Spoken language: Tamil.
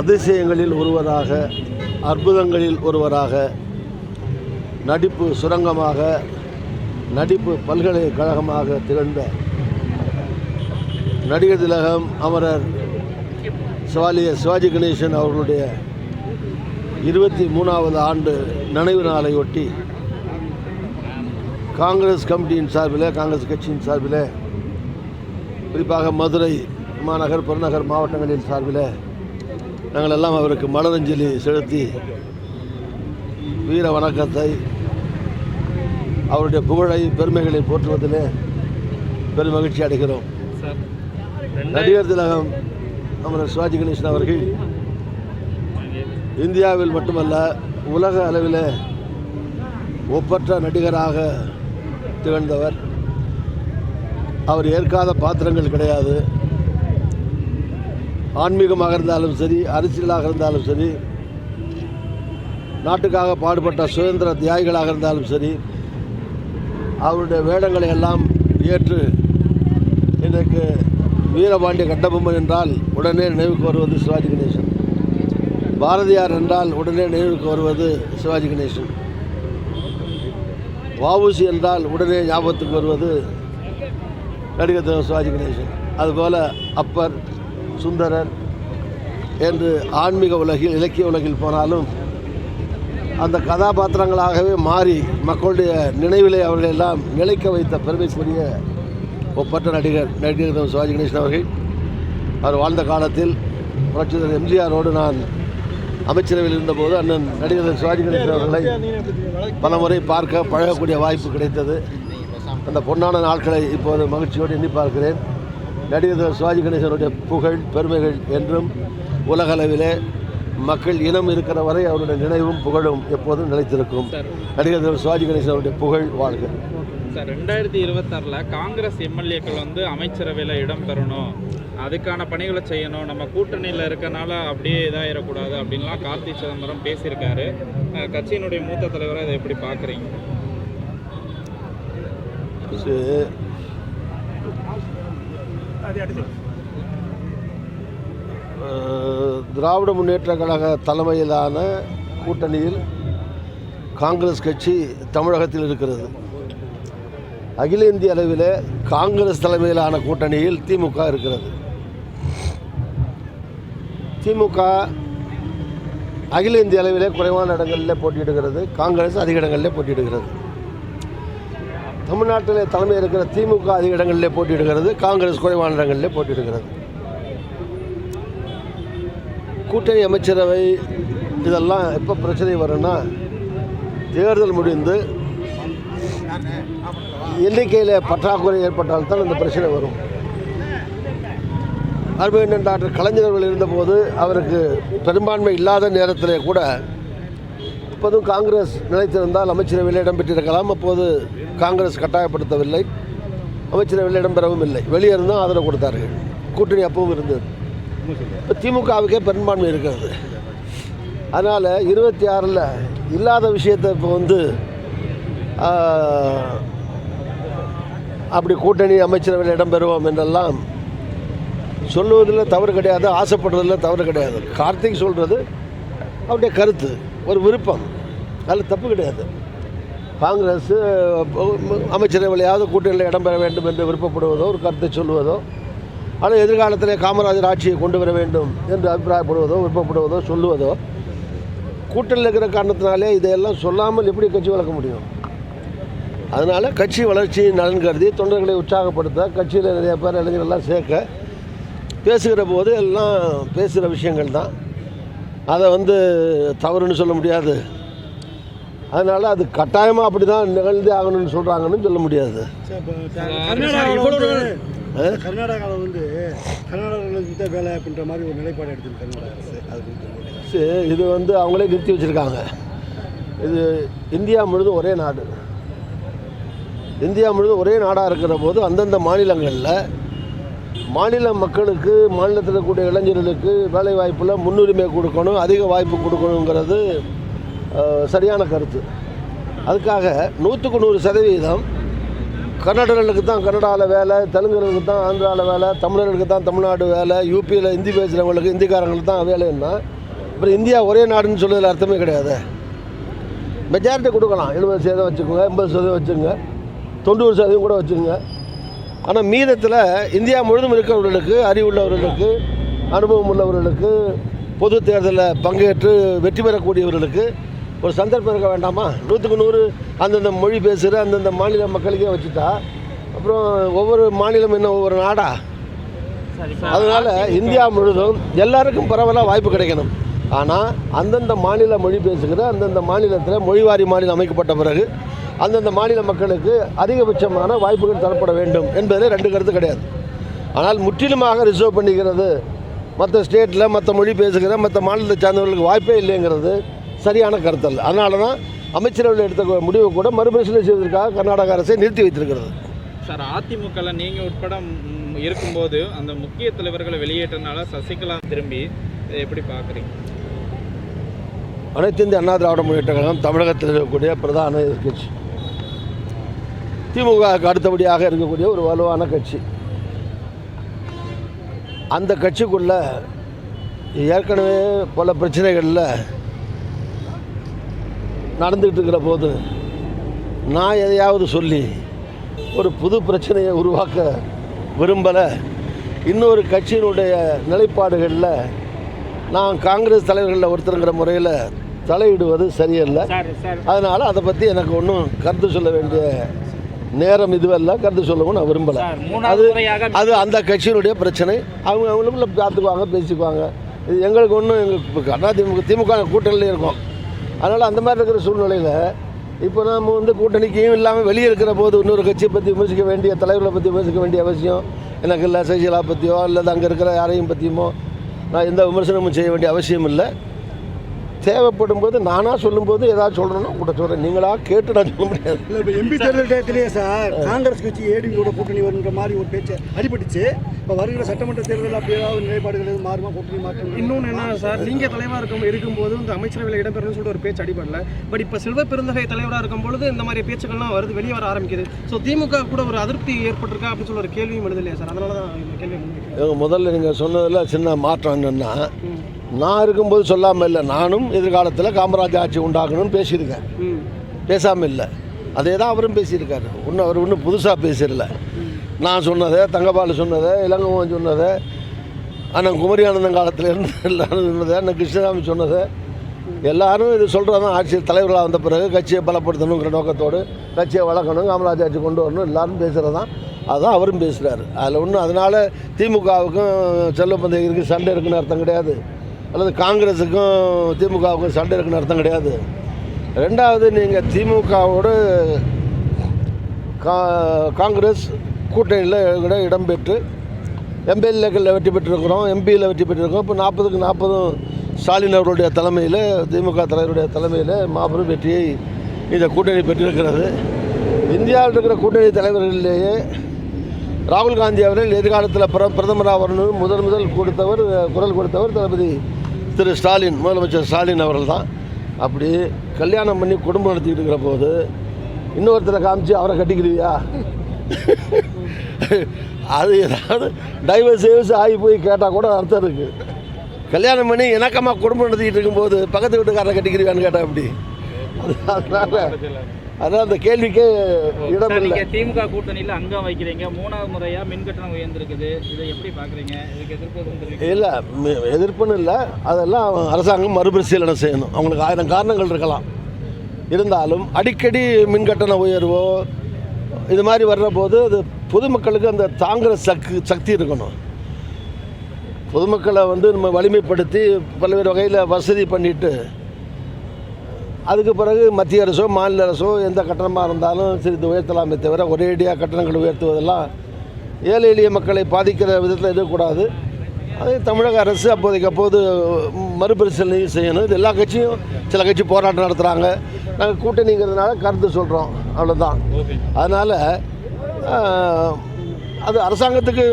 அதிசயங்களில் ஒருவராக அற்புதங்களில் ஒருவராக நடிப்பு சுரங்கமாக நடிப்பு பல்கலைக்கழகமாக திகழ்ந்த நடிகர் திலகம் அமரர் சிவாலிய சிவாஜி கணேசன் அவர்களுடைய இருபத்தி மூணாவது ஆண்டு நினைவு நாளையொட்டி காங்கிரஸ் கமிட்டியின் சார்பில் காங்கிரஸ் கட்சியின் சார்பில் குறிப்பாக மதுரை மாநகர் புறநகர் மாவட்டங்களின் சார்பில் நாங்கள் எல்லாம் அவருக்கு மலரஞ்சலி செலுத்தி வீர வணக்கத்தை அவருடைய புகழை பெருமைகளை போற்றுவதிலே பெரும் மகிழ்ச்சி அடைகிறோம். நடிகர் திலகம் அமரர் சிவாஜி கணேசன் அவர்கள் இந்தியாவில் மட்டுமல்ல உலக அளவில் ஒப்பற்ற நடிகராக திகழ்ந்தவர். அவர் ஏற்காத பாத்திரங்கள் கிடையாது. ஆன்மீகமாக இருந்தாலும் சரி அரசியலாக இருந்தாலும் சரி நாட்டுக்காக பாடுபட்ட சுதந்திர தியாகிகளாக இருந்தாலும் சரி அவருடைய வேடங்களை எல்லாம் ஏற்று இன்றைக்கு வீரபாண்டிய கட்டபொம்மன் என்றால் உடனே நினைவுக்கு வருவது சிவாஜி கணேசன். பாரதியார் என்றால் உடனே நினைவுக்கு வருவது சிவாஜி கணேசன். வஉசி என்றால் உடனே ஞாபகத்துக்கு வருவது நடிகர் சிவாஜி கணேசன். அதுபோல் அப்பர் சுந்தரர் என்று ஆன்மீக உலகில் இலக்கிய உலகில் போனாலும் அந்த கதாபாத்திரங்களாகவே மாறி மக்களுடைய நினைவிலே அவர்களெல்லாம் நிலைக்க வைத்த பெருமைக்குரிய ஒப்பற்ற நடிகர் நடிகர் சிவாஜி கணேசன் அவர்கள். அவர் வாழ்ந்த காலத்தில் புரட்சிதர் எம்ஜிஆரோடு நான் அமைச்சரவையில் இருந்தபோது அண்ணன் நடிகர் சிவாஜி கணேசன் அவர்களை பலமுறை பார்க்க பழகக்கூடிய வாய்ப்பு கிடைத்தது. அந்த பொன்னான நாட்களை இப்போது மகிழ்ச்சியோடு எண்ணி பார்க்கிறேன். நடிகர் சிவாஜி கணேசனுடைய புகழ் பெருமைகள் என்றும் உலகளவிலே மக்கள் இனம் இருக்கிற வரை அவருடைய நினைவும் புகழும் எப்போதும் நிலைத்திருக்கும். நடிகர் சிவாஜி கணேசன் அவருடைய புகழ் வாழ்க. சார் ரெண்டாயிரத்தி இருபத்தாறில் காங்கிரஸ் எம்எல்ஏக்கள் வந்து அமைச்சரவையில் இடம் பெறணும். அதுக்கான பணிகளை செய்யணும். நம்ம கூட்டணியில் இருக்கனால அப்படியே இதாகிடக்கூடாது அப்படின்லாம் கார்த்தி சிதம்பரம் பேசியிருக்காரு. கட்சியினுடைய மூத்த தலைவரை இதை எப்படி பார்க்குறீங்க? திராவிட முன்னேற்ற கழக தலைமையிலான கூட்டணியில் காங்கிரஸ் கட்சி தமிழகத்தில் இருக்கிறது. அகில இந்திய அளவில் காங்கிரஸ் தலைமையிலான கூட்டணியில் திமுக இருக்கிறது. திமுக அகில இந்திய அளவிலே குறைவான இடங்களில் போட்டியிடுகிறது. காங்கிரஸ் அதிக இடங்களில் போட்டியிடுகிறது. தமிழ்நாட்டில் தலைமை இருக்கிற திமுக அதிக இடங்களிலே போட்டியிடுகிறது காங்கிரஸ் குறைவான இடங்களிலே போட்டியிடுகிறது. கூட்டணி அமைச்சரவை இதெல்லாம் எப்போ பிரச்சனை வரும்னா தேர்தல் முடிந்து எண்ணிக்கையில் பற்றாக்குறை ஏற்பட்டால்தான் இந்த பிரச்சனை வரும். அருமையண்ணன் டாக்டர் கலைஞர் அவர்கள் இருந்தபோது அவருக்கு பெரும்பான்மை இல்லாத நேரத்திலே கூட இப்போதும் காங்கிரஸ் நிலைத்திருந்தால் அமைச்சரவையில் இடம்பெற்றிருக்கலாம் அப்போது காங்கிரஸ் கட்டாயப்படுத்தவில்லை. அமைச்சரவையில் இடம்பெறவும் இல்லை. வெளியே இருந்தும் ஆதரவு கொடுத்தார்கள். கூட்டணி அப்பவும் இருந்தது. இப்போ திமுகவுக்கே பெரும்பான்மை இருக்கிறது. அதனால் இருபத்தி ஆறில் இல்லாத விஷயத்தை இப்போ வந்து அப்படி கூட்டணி அமைச்சரவையில் இடம்பெறுவோம் என்றெல்லாம் சொல்லுவதில் தவறு கிடையாது ஆசைப்படுறதில் தவறு கிடையாது. கார்த்திக் சொல்கிறது அவருடைய கருத்து ஒரு விருப்பம். அதில் தப்பு கிடையாது. காங்கிரஸ் அமைச்சரவையிலையாவது கூட்டணியில் இடம்பெற வேண்டும் என்று விருப்பப்படுவதோ ஒரு கருத்தை சொல்லுவதோ ஆனால் எதிர்காலத்திலே காமராஜர் ஆட்சியை கொண்டு வர வேண்டும் என்று அபிப்பிராயப்படுவதோ விருப்பப்படுவதோ சொல்லுவதோ கூட்டணியில் இருக்கிற காரணத்தினாலே இதையெல்லாம் சொல்லாமல் எப்படி கட்சி வளர்க்க முடியும்? அதனால் கட்சி வளர்ச்சி நலன் கருதி தொண்டர்களை உற்சாகப்படுத்த கட்சியில் நிறைய பேர் இளைஞர்கள்லாம் சேர்க்க பேசுகிற போது எல்லாம் பேசுகிற விஷயங்கள் தான். அதை வந்து தவறுன்னு சொல்ல முடியாது. அதனால் அது கட்டாயமாக அப்படி தான் நிகழ்ந்தே ஆகணும்னு சொல்கிறாங்கன்னு சொல்ல முடியாது. கர்நாடகாவில் வந்து? கர்நாடகாவில் வேலை அப்படின்ற மாதிரி ஒரு நிலைப்பாடு எடுத்து கர்நாடக இது வந்து அவங்களே நிறுத்தி வச்சுருக்காங்க. இது இந்தியா முழுதும் ஒரே நாடு. இந்தியா முழுதும் ஒரே நாடாக இருக்கிற போது அந்தந்த மாநிலங்களில் மாநில மக்களுக்கு மாநிலத்தில் இருக்கக்கூடிய இளைஞர்களுக்கு வேலை வாய்ப்பில் முன்னுரிமை கொடுக்கணும் அதிக வாய்ப்பு கொடுக்கணுங்கிறது சரியான கருத்து. அதுக்காக நூற்றுக்கு நூறு சதவீதம் கர்நாடகர்களுக்கு தான் கன்னடாவில் வேலை தெலுங்குகளுக்கு தான் ஆந்திராவில் வேலை தமிழர்களுக்கு தான் தமிழ்நாடு வேலை யூபியில் ஹிந்தி பேசுகிறவங்களுக்கு ஹிந்திக்காரங்களுக்கு தான் வேலைன்னா அப்புறம் இந்தியா ஒரே நாடுன்னு சொல்லுறதுல அர்த்தமே கிடையாது. மெஜாரிட்டி கொடுக்கலாம். எழுபது சதவீதம் வச்சுக்கோங்க எண்பது சதவீதம் வச்சுக்கோங்க தொண்ணூறு சதவீதம் கூட வச்சுக்கோங்க. ஆனால் மீதத்தில் இந்தியா முழுதும் இருக்கிறவர்களுக்கு அறிவுள்ளவர்களுக்கு அனுபவம் உள்ளவர்களுக்கு பொது தேர்தலில் பங்கேற்று வெற்றி பெறக்கூடியவர்களுக்கு ஒரு சந்தர்ப்பம் இருக்க வேண்டாமா? நூற்றுக்கு நூறு அந்தந்த மொழி பேசுகிற அந்தந்த மாநில மக்களுக்கே வச்சுட்டா அப்புறம் ஒவ்வொரு மாநிலம் என்ன ஒவ்வொரு நாடா? அதனால் இந்தியா முழுதும் எல்லாருக்கும் பரவலாக வாய்ப்பு கிடைக்கணும். ஆனால் அந்தந்த மாநில மொழி பேசுகிற அந்தந்த மாநிலத்தில் மொழிவாரி மாநிலம் அமைக்கப்பட்ட பிறகு அந்தந்த மாநில மக்களுக்கு அதிகபட்சமான வாய்ப்புகள் தரப்பட வேண்டும் என்பதில் ரெண்டு கருத்து கிடையாது. ஆனால் முற்றிலுமாக ரிசர்வ் பண்ணிக்கிறது மற்ற ஸ்டேட்டில் மற்ற மொழி பேசுகிற மற்ற மாநிலத்தை சார்ந்தவர்களுக்கு வாய்ப்பே இல்லைங்கிறது சரியான கருத்தல்ல அதனால தான் அமைச்சரவையில் எடுத்த முடிவை கூட மறுபரிசீலனை செய்வதற்காக கர்நாடக அரசை நிறுத்தி வைத்திருக்கிறது. சார் அதிமுகவில் நீங்கள் உட்பட இருக்கும்போது அந்த முக்கிய தலைவர்களை வெளியேற்றனால சசிகலா திரும்பி எப்படி பார்க்குறீங்க? அனைத்து இந்திய அண்ணா திராவிட முன்னேற்ற கழகம் தமிழகத்தில் இருக்கக்கூடிய பிரதான எதிர்க்கட்சி. திமுகவுக்கு அடுத்தபடியாக இருக்கக்கூடிய ஒரு வலுவான கட்சி. அந்த கட்சிக்குள்ள ஏற்கனவே பல பிரச்சனைகளில் நடந்துக்கிட்டு இருக்கிற போது நான் எதையாவது சொல்லி ஒரு புது பிரச்சனையை உருவாக்க விரும்பலை. இன்னொரு கட்சியினுடைய நிலைப்பாடுகளில் நான் காங்கிரஸ் தலைவர்களில் ஒருத்தருங்கிற முறையில் தலையிடுவது சரியல்ல. Sir sir. அதனால் அதை பற்றி எனக்கு ஒன்றும் கருத்து சொல்ல வேண்டிய நேரம் இதுவல்ல. கருத்து சொல்லவும் நான் விரும்பலை. முறையாக அது அந்த கட்சியினுடைய பிரச்சனை. அவங்க அவங்களுக்குள்ள பார்த்துக்குவாங்க பேசிக்குவாங்க. இது எங்களுக்கு ஒன்றும் எங்களுக்கு அண்ணா திமுக திமுக கூட்டணியில் இருக்கோம். அதனால் அந்த மாதிரி இருக்கிற சூழ்நிலையில் இப்போ நாம் வந்து கூட்டணிக்கையும் இல்லாமல் வெளியே இருக்கிற போது இன்னொரு கட்சியை பற்றி விமர்சிக்க வேண்டிய தலைவர்களை பற்றி விமர்சிக்க வேண்டிய அவசியம். எனக்கு இல்லை சசிகலா பற்றியோ அல்லது அங்கே இருக்கிற யாரையும் பற்றியுமோ நான் எந்த விமர்சனமும் செய்ய வேண்டிய அவசியம் இல்லை தேவைப்படும் போது நானாக சொல்லும்போது ஏதாவது சொல்லணும்னா கூட சொல்கிறேன் நீங்களாக கேட்டு நான் சொல்ல முடியாது. இல்லை இப்போ எம்பி தேர்தல் டயத்திலேயே சார் காங்கிரஸ் கட்சி ஏடிவியோட கூட்டணி வருன்ற மாதிரி ஒரு பேச்சு அடிபட்டுச்சு. இப்போ வருகிற சட்டமன்ற தேர்தல் அப்படி ஏதாவது நிலைப்பாடுகள் எதுவும் மாறுமா கூட்டணி மாற்றம் இன்னொன்று என்ன சார் நீங்க தலைவராக இருக்கும் இருக்கும்போது இந்த அமைச்சரவையில் இடம்பெறணும்னு சொல்லிட்டு ஒரு பேச்சு அடிபடல. பட் இப்போ செல்வ பெருந்தகை தலைவராக இருக்கும் பொழுது இந்த மாதிரி பேச்சுக்கள்லாம் வருது வெளியே வர ஆரம்பிக்குது. ஸோ திமுக கூட ஒரு அதிருப்தி ஏற்பட்டிருக்கா அப்படின்னு சொல்லி ஒரு கேள்வியும் எழுது இல்லையா சார் அதனால தான் கேள்வி முதல்ல நீங்கள் சொன்னதில் சின்ன மாற்றம் என்னென்னா. நான் இருக்கும்போது சொல்லாமல் இல்லை. நானும் எதிர்காலத்தில் காமராஜ் ஆட்சி உண்டாக்கணும்னு பேசியிருக்கேன். பேசாமல் இல்லை. அதே தான் அவரும் பேசியிருக்காரு. இன்னும் அவர் இன்னும் புதுசாக பேசிடல நான் சொன்னதை தங்கபாலு சொன்னதை இளங்கோவன் சொன்னதை அண்ணன் குமரி ஆனந்தன் காலத்தில் இருந்து எல்லாரும் சொன்னதை அண்ணன் கிருஷ்ணசாமி சொன்னதை எல்லாரும் இது சொல்கிறது தான் ஆட்சி தலைவர்களாக வந்த பிறகு கட்சியை பலப்படுத்தணுங்கிற நோக்கத்தோடு கட்சியை வளர்க்கணும் காமராஜ் ஆட்சி கொண்டு வரணும் எல்லாரும் பேசுகிறது தான் அதுதான் அவரும் பேசுகிறாரு அதில் ஒன்றும் அதனால் திமுகவுக்கும் செல்வப்பந்தைக்கு சண்டை இருக்குன்னு அர்த்தம் கிடையாது. அல்லது காங்கிரஸுக்கும் திமுகவுக்கும் சண்டை இருக்குன்னு அர்த்தம் கிடையாது. ரெண்டாவது நீங்கள் திமுகவோடு கா காங்கிரஸ் கூட்டணியில் கூட இடம்பெற்று எம்எல்ஏக்களில் வெற்றி பெற்றிருக்கிறோம் எம்பியில் வெற்றி பெற்றிருக்கோம் இப்போ நாற்பதுக்கு நாற்பதும் ஸ்டாலின் அவருடைய தலைமையில் திமுக தலைவருடைய தலைமையில் மாபெரும் வெற்றியை இந்த கூட்டணி பெற்றிருக்கிறது. இந்தியாவில் இருக்கிற கூட்டணி தலைவர்களிலேயே ராகுல் காந்தி அவர்கள் எதிர்காலத்தில் பிர பிரதமராக வரணும். முதல் முதல் கொடுத்தவர் குரல் கொடுத்தவர் தளபதி திரு ஸ்டாலின் முதலமைச்சர் ஸ்டாலின் அவர்கள் தான் அப்படி கல்யாணம் பண்ணி குடும்பம் நடத்திக்கிட்டு இருக்கிற போது இன்னொருத்தரை காமிச்சு அவரை கட்டிக்கிடுவியா? அது ஏதாவது டைவர்ஸ் சேவ்ஸ் ஆகி போய் கேட்டால் கூட அர்த்தம் இருக்குது கல்யாணம் பண்ணி இணக்கமாக குடும்பம் நடத்திக்கிட்டு இருக்கும்போது பக்கத்து வீட்டுக்காரரை கட்டிக்கிடுவியான்னு கேட்டால் அப்படி அதனால் அதனால் அந்த கேள்விக்கே இடம் இல்லை. திமுக கூட்டணியில அங்கம் வைக்கிறீங்க. மூணாவது முறையா மின் கட்டணம் உயர்ந்திருக்குது. இதை எப்படி பாக்குறீங்க இதுக்கு எதிர்ப்பு இல்லை எதிர்ப்புன்னு இல்லை. அதெல்லாம் அரசாங்கம் மறுபரிசீலனை செய்யணும். அவங்களுக்கு ஆயிரம் காரணங்கள் இருக்கலாம். இருந்தாலும் அடிக்கடி மின் கட்டண உயர்வோ இது மாதிரி வர்ற போது அது பொதுமக்களுக்கு அந்த தாங்குகிற சக்தி சக்தி இருக்கணும். பொதுமக்களை வந்து நம்ம வலிமைப்படுத்தி பல்வேறு வகையில் வசதி பண்ணிட்டு அதுக்கு பிறகு மத்திய அரசோ மாநில அரசோ எந்த கட்டணமாக இருந்தாலும் சிறிது உயர்த்தலாமே தவிர ஒரேடியாக கட்டணங்கள் உயர்த்துவதெல்லாம் ஏழை எளிய மக்களை பாதிக்கிற விதத்தில் இருக்கக்கூடாது. அதை தமிழக அரசு அப்போதைக்கு அப்போது மறுபரிசீலனையும் செய்யணும். இது எல்லா கட்சியும் சில கட்சி போராட்டம் நடத்துகிறாங்க நாங்கள் கூட்டணிங்கிறதுனால கருத்து சொல்கிறோம் அவ்வளோதான் அதனால் அது அரசாங்கத்துக்கு